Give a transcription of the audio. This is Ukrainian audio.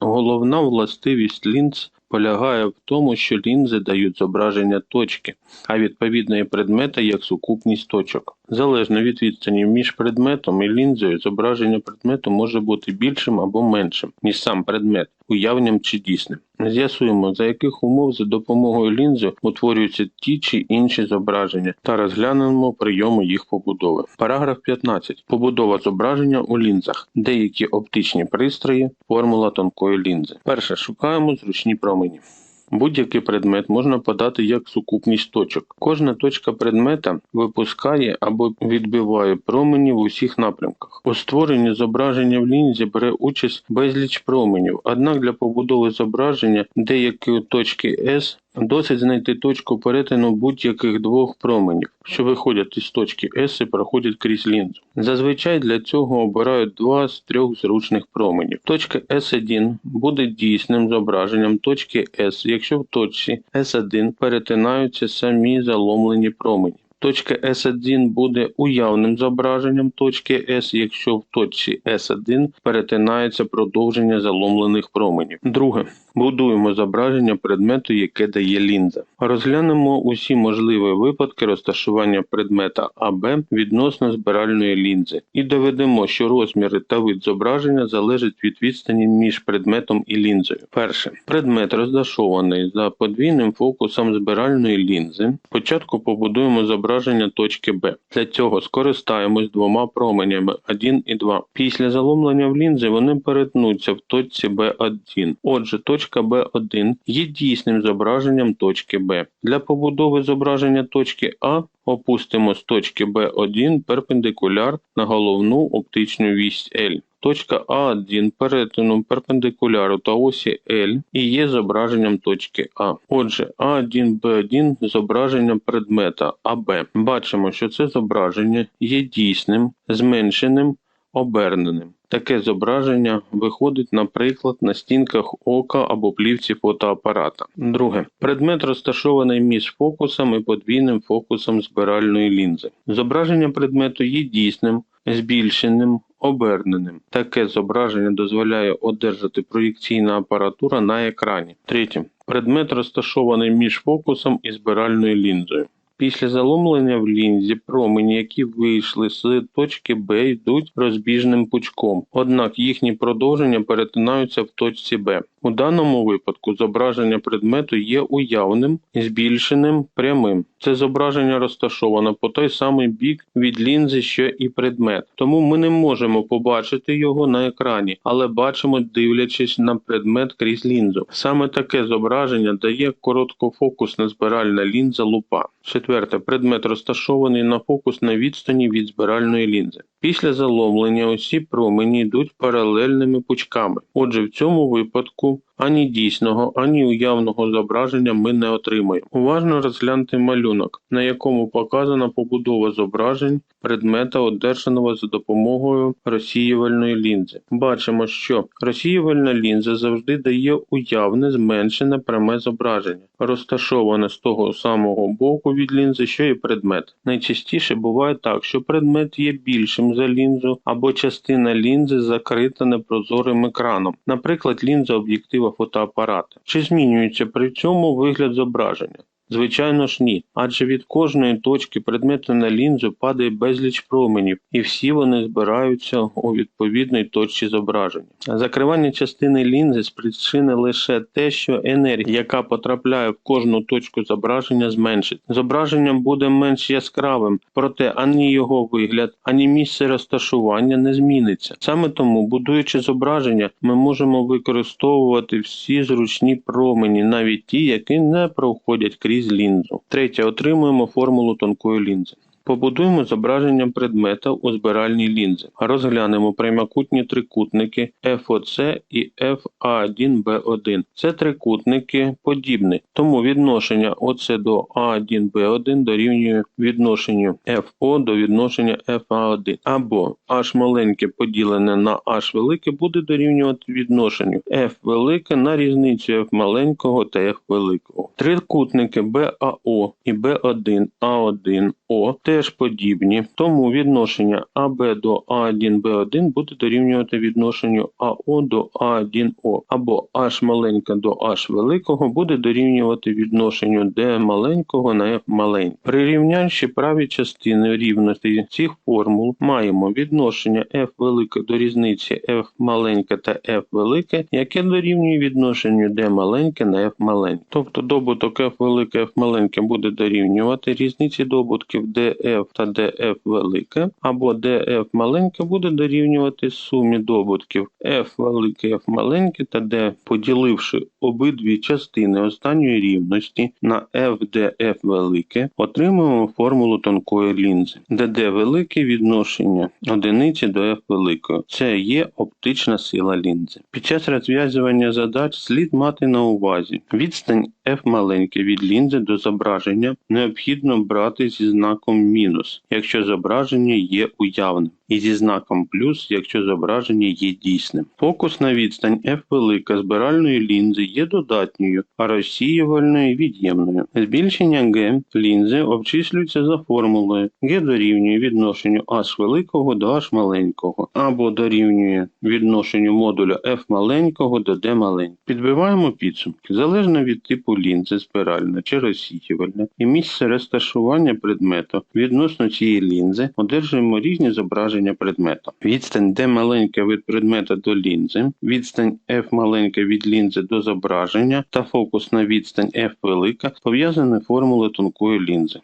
Головна властивість лінз полягає в тому, що лінзи дають зображення точки, а відповідної предмета як сукупність точок. Залежно від відстані між предметом і лінзою, зображення предмету може бути більшим або меншим, ніж сам предмет, уявним чи дійсним. З'ясуємо, за яких умов за допомогою лінзи утворюються ті чи інші зображення та розглянемо прийоми їх побудови. Параграф 15. Побудова зображення у лінзах. Деякі оптичні пристрої, формула тонкої лінзи. Перше. Шукаємо зручні промені. Будь-який предмет можна подати як сукупність точок. Кожна точка предмета випускає або відбиває промені в усіх напрямках. У створенні зображення в лінзі бере участь безліч променів, однак для побудови зображення деякі точки S Досить знайти точку перетину будь-яких двох променів, що виходять із точки S і проходять крізь лінзу. Зазвичай для цього обирають два з трьох зручних променів. Точка S1 буде дійсним зображенням точки S, якщо в точці S1 перетинаються самі заломлені промені. Точка S1 буде уявним зображенням точки S, якщо в точці S1 перетинається продовження заломлених променів. Друге. Будуємо зображення предмету, яке дає лінза. Розглянемо усі можливі випадки розташування предмета АБ відносно збиральної лінзи і доведемо, що розміри та вид зображення залежать від відстані між предметом і лінзою. Перше. Предмет розташований за подвійним фокусом збиральної лінзи. Спочатку побудуємо зображення точки Б. Для цього скористаємось двома променями 1 і 2. Після заломлення в лінзи вони перетнуться в точці Б1. Отже, точка точка Б1 є дійсним зображенням точки Б. Для побудови зображення точки А опустимо з точки Б1 перпендикуляр на головну оптичну вісь L. Точка А1 перетину перпендикуляру та осі L і є зображенням точки А. Отже, А1Б1 зображення предмета АБ. Бачимо, що це зображення є дійсним, зменшеним, оберненим. Таке зображення виходить, наприклад, на стінках ока або плівці фотоапарата. Друге. Предмет розташований між фокусом і подвійним фокусом збиральної лінзи. Зображення предмету є дійсним, збільшеним, оберненим. Таке зображення дозволяє одержати проєкційна апаратура на екрані. Третє. Предмет розташований між фокусом і збиральною лінзою. Після заломлення в лінзі промені, які вийшли з точки Б, йдуть розбіжним пучком, однак їхні продовження перетинаються в точці Б. У даному випадку зображення предмету є уявним, збільшеним, прямим. Це зображення розташовано по той самий бік від лінзи, що і предмет. Тому ми не можемо побачити його на екрані, але бачимо, дивлячись на предмет крізь лінзу. Саме таке зображення дає короткофокусна збиральна лінза лупа. Четверте, предмет розташований на фокус на відстані від збиральної лінзи. Після заломлення усі промені йдуть паралельними пучками. Отже, в цьому випадку ані дійсного, ані уявного зображення ми не отримаємо. Уважно розгляньте малюнок, на якому показана побудова зображень предмета, одержаного за допомогою розсіювальної лінзи. Бачимо, що розсіювальна лінза завжди дає уявне зменшене пряме зображення, розташоване з того самого боку від лінзи, що і предмет. Найчастіше буває так, що предмет є більшим за лінзу або частина лінзи закрита непрозорим екраном, наприклад, лінза об'єктива фотоапарата. Чи змінюється при цьому вигляд зображення? Звичайно ж ні, адже від кожної точки предмету на лінзу падає безліч променів, і всі вони збираються у відповідній точці зображення. Закривання частини лінзи спричини лише те, що енергія, яка потрапляє в кожну точку зображення, зменшить. Зображення буде менш яскравим, проте ані його вигляд, ані місце розташування не зміниться. Саме тому, будуючи зображення, ми можемо використовувати всі зручні промені, навіть ті, які не проходять крізь крізь лінзу. Третє. Отримуємо формулу тонкої лінзи. Побудуємо зображення предмета у збиральній лінзи. Розглянемо прямокутні трикутники FOC і FA1B1. Це трикутники подібні, тому відношення ОЦ до А1B1 дорівнює відношенню FO до відношення FA1. Або H маленьке поділене на H велике буде дорівнювати відношенню F велике на різницю F маленького та F великого. Трикутники БАО і B1, A1, О теж подібні, тому відношення АБ до А1Б1 буде дорівнювати відношенню АО до А1О, або H маленька до H великого буде дорівнювати відношенню D маленького на F маленького. Прирівнявши праві частини рівності цих формул, маємо відношення F велике до різниці F маленьке та F велике, яке дорівнює відношенню D маленьке на F маленьке. Тобто добуток F велике F маленьке буде дорівнювати різниці добутків DF та DF велике, або DF маленьке буде дорівнювати сумі добутків F велике F маленьке та D, поділивши обидві частини останньої рівності на F DF велике, отримуємо формулу тонкої лінзи, де D велике відношення одиниці до F великої. Це є оптична сила лінзи. Під час розв'язування задач слід мати на увазі відстань F маленьке від лінзи до зображення необхідно брати зі знаком мінус, якщо зображення є уявним, і зі знаком плюс, якщо зображення є дійсним. Фокусна відстань F велика збиральної лінзи є додатньою, а розсіювальної від'ємною. Збільшення G лінзи обчислюється за формулою G дорівнює відношенню H великого до H маленького, або дорівнює відношенню модуля F маленького до D маленького. Підбиваємо підсумки. Залежно від типу лінзи, спиральна чи розсіювальна, і місце розташування предмету відносно цієї лінзи одержуємо різні зображення предмету. Відстань D маленька від предмета до лінзи, відстань F маленька від лінзи до зображення та фокусна відстань F велика пов'язані формулою тонкої лінзи.